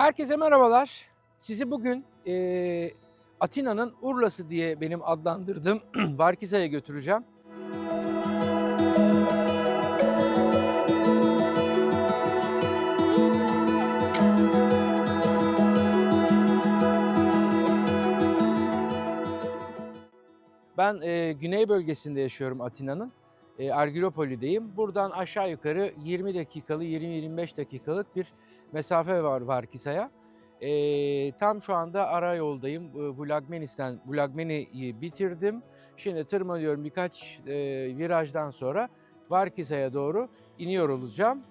Herkese merhabalar. Sizi bugün eee, Atina'nın Urla'sı diye benim adlandırdığım Varkiza'ya götüreceğim. Ben eee, güney bölgesinde yaşıyorum Atina'nın. E, Argilopoli'deyim. Buradan aşağı yukarı 20 dakikalı, 20-25 dakikalık bir mesafe var Varkisa'ya. E, tam şu anda ara yoldayım. E, Vlagmenis'ten, Vlagmeni'yi bitirdim. Şimdi tırmanıyorum birkaç e, virajdan sonra Varkisa'ya doğru iniyor olacağım.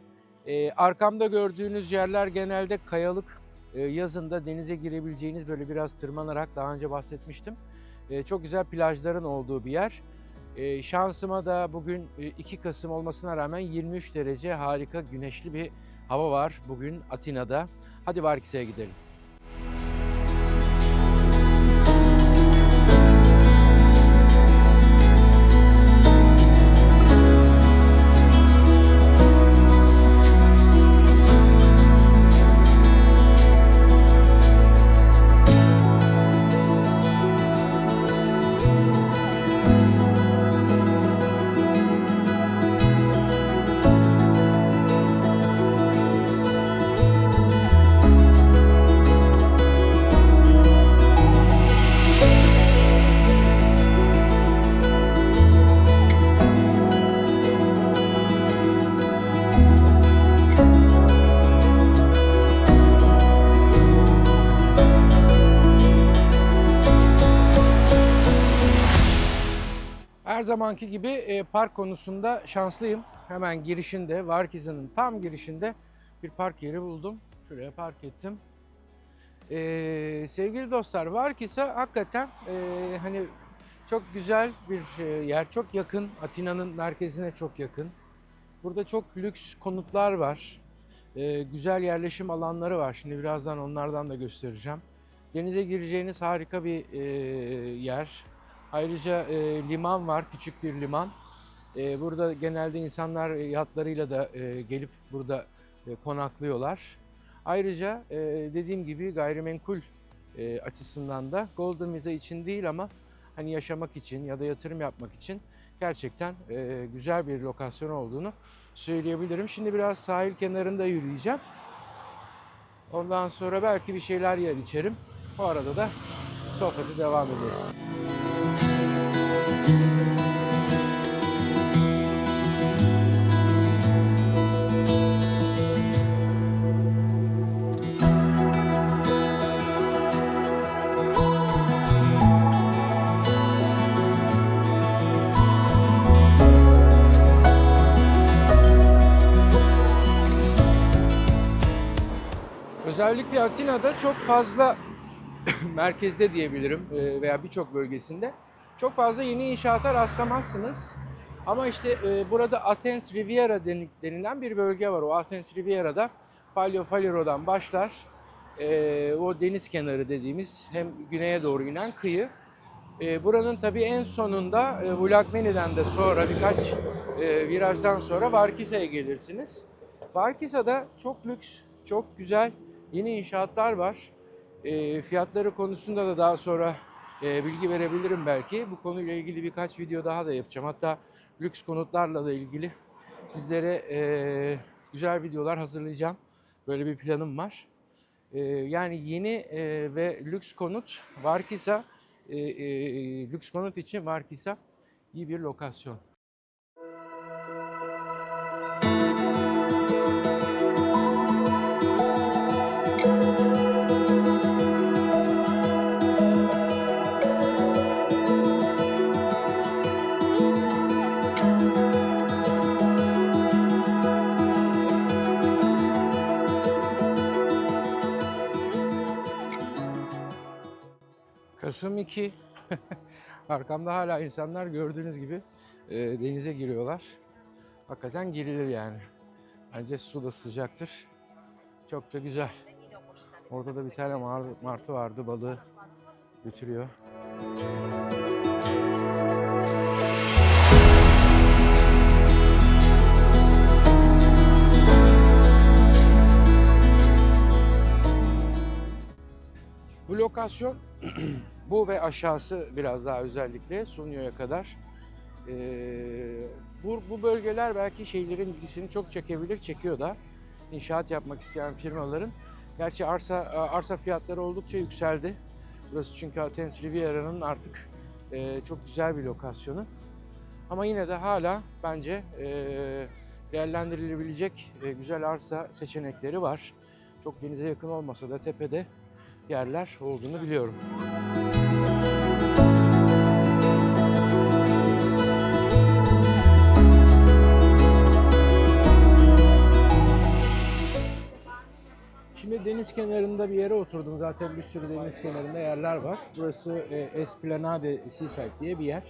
E, arkamda gördüğünüz yerler genelde kayalık. E, yazında denize girebileceğiniz böyle biraz tırmanarak daha önce bahsetmiştim. E, çok güzel plajların olduğu bir yer. Ee, şansıma da bugün e, 2 Kasım olmasına rağmen 23 derece harika güneşli bir hava var bugün Atina'da. Hadi Varkisa'ya gidelim. Zamanki gibi e, park konusunda şanslıyım. Hemen girişinde, Varkiza'nın tam girişinde bir park yeri buldum. Şuraya park ettim. Ee, sevgili dostlar, Varkisa hakikaten e, hani çok güzel bir e, yer. Çok yakın, Atina'nın merkezine çok yakın. Burada çok lüks konutlar var. Ee, güzel yerleşim alanları var. Şimdi birazdan onlardan da göstereceğim. Denize gireceğiniz harika bir e, yer. Ayrıca e, liman var, küçük bir liman. E, burada genelde insanlar e, yatlarıyla da e, gelip burada e, konaklıyorlar. Ayrıca e, dediğim gibi gayrimenkul e, açısından da Golden Visa için değil ama hani yaşamak için ya da yatırım yapmak için gerçekten e, güzel bir lokasyon olduğunu söyleyebilirim. Şimdi biraz sahil kenarında yürüyeceğim. Ondan sonra belki bir şeyler yer içerim. O arada da sohbete devam ederiz. Özellikle Atina'da çok fazla merkezde diyebilirim e, veya birçok bölgesinde çok fazla yeni inşaata rastlamazsınız. Ama işte e, burada Athens Riviera deni- denilen bir bölge var. O Athens Riviera'da Palio Faliro'dan başlar. E, o deniz kenarı dediğimiz hem güneye doğru inen kıyı. Buranın tabii en sonunda e, de sonra birkaç virajdan sonra Varkisa'ya gelirsiniz. Varkisa'da çok lüks, çok güzel yeni inşaatlar var. E, fiyatları konusunda da daha sonra e, bilgi verebilirim belki. Bu konuyla ilgili birkaç video daha da yapacağım. Hatta lüks konutlarla da ilgili sizlere e, güzel videolar hazırlayacağım. Böyle bir planım var. E, yani yeni e, ve lüks konut Varkisa, e, e, lüks konut için Varkisa iyi bir lokasyon. Kasım 2. Arkamda hala insanlar gördüğünüz gibi e, denize giriyorlar. Hakikaten girilir yani. Bence su da sıcaktır. Çok da güzel. Orada da bir tane mar- martı vardı balığı götürüyor. Lokasyon bu ve aşağısı biraz daha özellikle Sunyo'ya kadar. Ee, bu, bu bölgeler belki şeylerin ilgisini çok çekebilir, çekiyor da. İnşaat yapmak isteyen firmaların. Gerçi arsa arsa fiyatları oldukça yükseldi. Burası çünkü Athens Riviera'nın artık e, çok güzel bir lokasyonu. Ama yine de hala bence e, değerlendirilebilecek e, güzel arsa seçenekleri var. Çok denize yakın olmasa da tepede yerler olduğunu biliyorum. Şimdi deniz kenarında bir yere oturdum. Zaten bir sürü deniz kenarında yerler var. Burası e, Esplanade Seaside diye bir yer.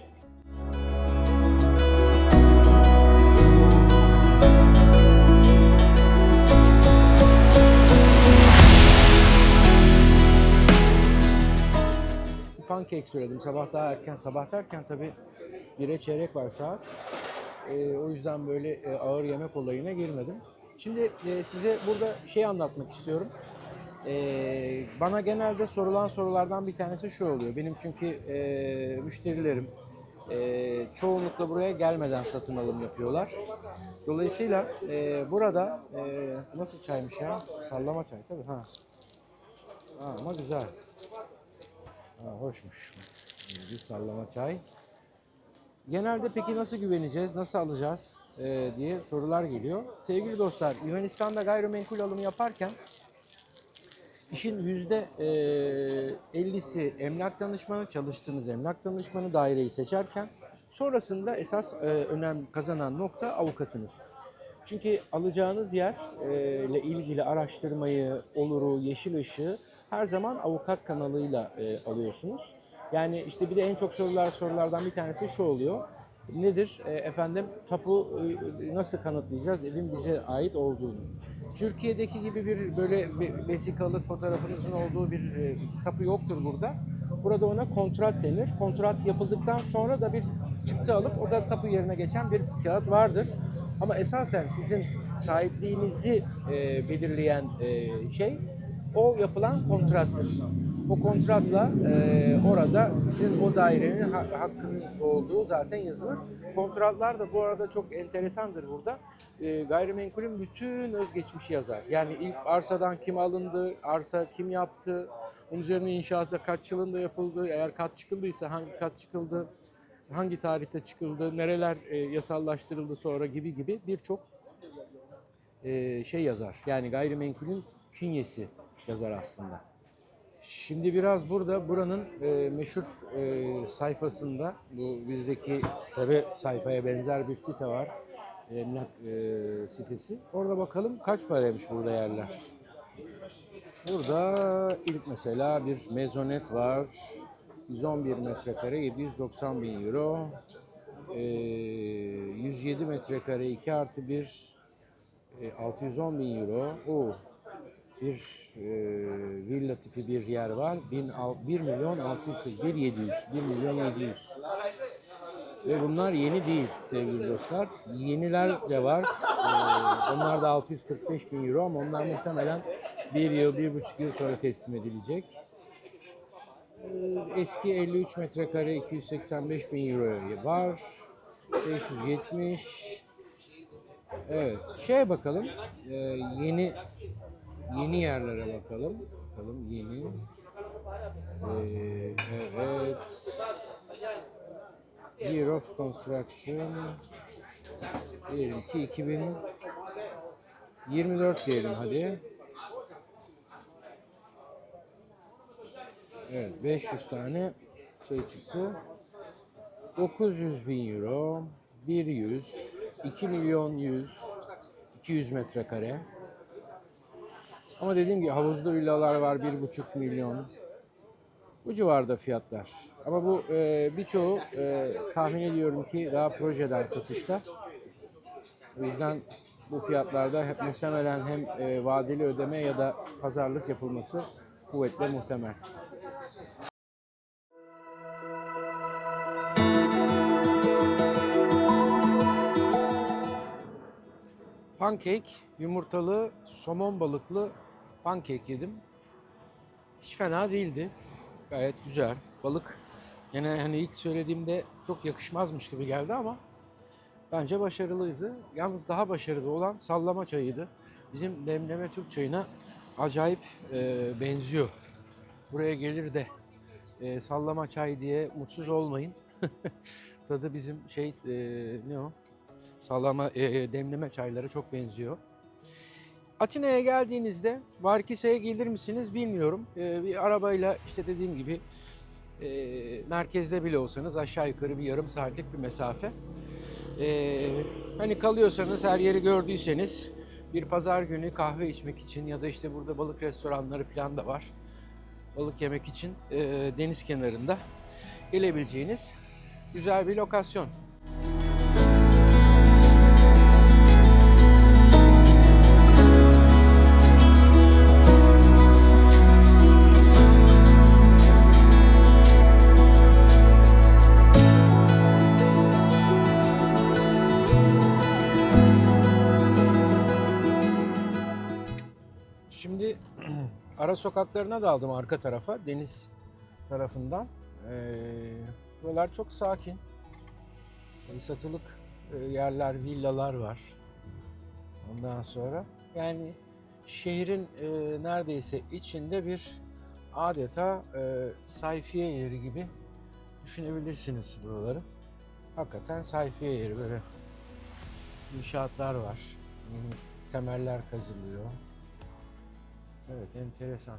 Pancake söyledim. Sabah daha erken. Sabah derken tabii bire çeyrek var saat. E, o yüzden böyle e, ağır yemek olayına girmedim. Şimdi e, size burada şey anlatmak istiyorum. E, bana genelde sorulan sorulardan bir tanesi şu oluyor. Benim çünkü e, müşterilerim e, çoğunlukla buraya gelmeden satın alım yapıyorlar. Dolayısıyla e, burada e, nasıl çaymış ya? Sallama çay tabii ha. ha ama güzel. Ha, hoşmuş. Bir sallama çay. Genelde peki nasıl güveneceğiz, nasıl alacağız e, diye sorular geliyor. Sevgili dostlar, Yunanistan'da gayrimenkul alımı yaparken işin yüzde e, 50'si emlak danışmanı, çalıştığınız emlak danışmanı daireyi seçerken sonrasında esas e, önem kazanan nokta avukatınız. Çünkü alacağınız yer e, ile ilgili araştırmayı, oluru, yeşil ışığı her zaman avukat kanalıyla alıyorsunuz. Yani işte bir de en çok sorular sorulardan bir tanesi şu oluyor. Nedir efendim tapu nasıl kanıtlayacağız evin bize ait olduğunu? Türkiye'deki gibi bir böyle vesikalık fotoğrafınızın olduğu bir tapu yoktur burada. Burada ona kontrat denir. Kontrat yapıldıktan sonra da bir çıktı alıp o da tapu yerine geçen bir kağıt vardır. Ama esasen sizin sahipliğinizi e, belirleyen e, şey o yapılan kontrattır. O kontratla e, orada sizin o dairenin ha- hakkınız olduğu zaten yazılır. Kontratlar da bu arada çok enteresandır burada. E, gayrimenkulün bütün özgeçmişi yazar. Yani ilk arsadan kim alındı, arsa kim yaptı, bunun üzerine inşaata kaç yılında yapıldı, eğer kat çıkıldıysa hangi kat çıkıldı, hangi tarihte çıkıldı, nereler e, yasallaştırıldı sonra gibi gibi birçok e, şey yazar. Yani gayrimenkulün künyesi yazar aslında. Şimdi biraz burada buranın e, meşhur e, sayfasında bu bizdeki sarı sayfaya benzer bir site var. Emlak e, sitesi. Orada bakalım kaç paraymış burada yerler. Burada ilk mesela bir mezonet var. 111 metrekare 790 bin euro. E, 107 metrekare 2 artı 1 e, 610 bin euro. Oo, bir e, villa tipi bir yer var. 1, 1 milyon 600, 1 700, 1 milyon 700. Ve bunlar yeni değil sevgili dostlar. Yeniler de var. E, onlar da 645 bin euro ama onlar muhtemelen bir yıl, bir buçuk yıl sonra teslim edilecek. E, eski 53 metrekare 285 bin euro var. 570. Evet, şeye bakalım. E, yeni Yeni yerlere bakalım. Bakalım yeni. Ee, evet. Year of Construction. Diyelim ki 2024 diyelim hadi. Evet 500 tane şey çıktı. 900 bin euro. 100. 2 milyon 100. 200 metrekare. Ama dediğim gibi havuzlu villalar var 1,5 milyon. Bu civarda fiyatlar. Ama bu e, birçoğu e, tahmin ediyorum ki daha projeden satışta. O yüzden bu fiyatlarda hep muhtemelen hem e, vadeli ödeme ya da pazarlık yapılması kuvvetle muhtemel. Pancake, yumurtalı, somon balıklı pancake yedim. hiç fena değildi. Gayet güzel. Balık yine hani ilk söylediğimde çok yakışmazmış gibi geldi ama bence başarılıydı. Yalnız daha başarılı olan sallama çayıydı. Bizim demleme Türk çayına acayip e, benziyor. Buraya gelir de e, sallama çay diye mutsuz olmayın. Tadı bizim şey e, ne o? Sallama e, demleme çaylara çok benziyor. Atina'ya geldiğinizde Varkise'ye gelir misiniz bilmiyorum. E, bir arabayla işte dediğim gibi e, merkezde bile olsanız aşağı yukarı bir yarım saatlik bir mesafe. E, hani kalıyorsanız her yeri gördüyseniz bir pazar günü kahve içmek için ya da işte burada balık restoranları falan da var. Balık yemek için e, deniz kenarında gelebileceğiniz güzel bir lokasyon. Ara sokaklarına daldım arka tarafa, deniz tarafından. Ee, buralar çok sakin. Böyle Satılık e, yerler, villalar var. Ondan sonra yani şehrin e, neredeyse içinde bir adeta e, sayfiye yeri gibi düşünebilirsiniz buraları. Hakikaten sayfiye yeri böyle inşaatlar var. Temeller kazılıyor. Evet enteresan.